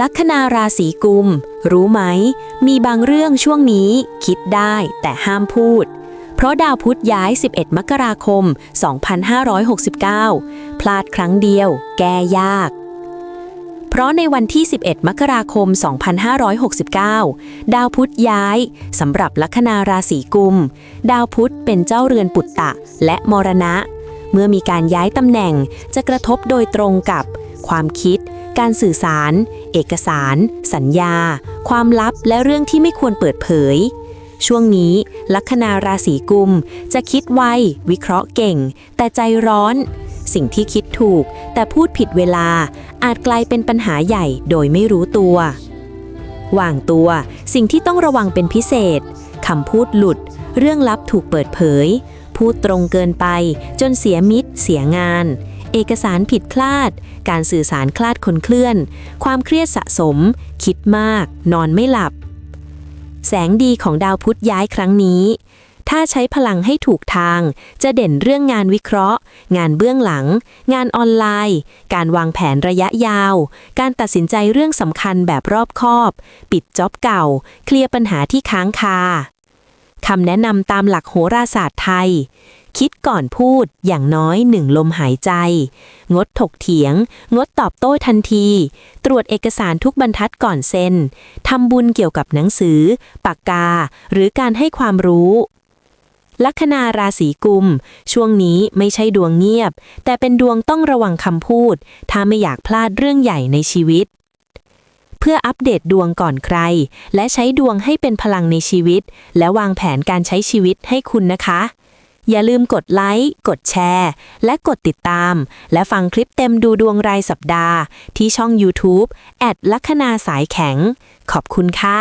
ลัคนาราศีกุม รู้ไหม มีบางเรื่องช่วงนี้ คิดได้แต่ห้ามพูด เพราะดาวพุธย้าย 11 มกราคม 2569 พลาดครั้งเดียว แก้ยาก เพราะในวันที่ 11 มกราคม 2569 ดาวพุธย้ายสำหรับลัคนาราศีกุม ดาวพุธเป็นเจ้าเรือนปุตตะและมรณะ เมื่อมีการย้ายตำแหน่งจะกระทบโดยตรงกับ ความคิดการสื่อสาร เอกสาร สัญญา ความลับและเรื่องที่ไม่ควรเปิดเผย ช่วงนี้ ลัคนาราศีกุม จะคิดไว วิเคราะห์เก่ง แต่ใจร้อน สิ่งที่คิดถูก แต่พูดผิดเวลา อาจกลายเป็นปัญหาใหญ่โดยไม่รู้ตัววางตัวสิ่งที่ต้องระวังเป็นพิเศษคำพูดหลุด เรื่องลับถูกเปิดเผย พูดตรงเกินไปจนเสียมิตร เสียงาน เอกสารผิดพลาด การสื่อสารคลาดคนเคลื่อน ความเครียดสะสม คิดมาก นอนไม่หลับ แสงดีของดาวพุธย้ายครั้งนี้ ถ้าใช้พลังให้ถูกทาง จะเด่นเรื่องงานวิเคราะห์ งานเบื้องหลัง งานออนไลน์ การวางแผนระยะยาว การตัดสินใจเรื่องสำคัญแบบรอบคอบ ปิดจ็อบเก่า เคลียร์ปัญหาที่ค้างคาคำแนะนำตามหลักโหราศาสตร์ไทย คิดก่อนพูดอย่างน้อยหนึ่งลมหายใจ งดถกเถียง งดตอบโต้ทันที ตรวจเอกสารทุกบรรทัดก่อนเซ็นทำบุญเกี่ยวกับหนังสือ ปากกา หรือการให้ความรู้ลัคนาราศีกุม ช่วงนี้ไม่ใช่ดวงเงียบ แต่เป็นดวงต้องระวังคำพูด ถ้าไม่อยากพลาดเรื่องใหญ่ในชีวิต เพื่ออัปเดตดวงก่อนใคร และใช้ดวงให้เป็นพลังในชีวิต และวางแผนการใช้ชีวิตให้คุณนะคะ อย่าลืมกดไลค์ กดแชร์ และกดติดตาม และฟังคลิปเต็มดูดวงรายสัปดาห์ ที่ช่อง YouTube แอดลัคนาสายแข็ง ขอบคุณค่ะ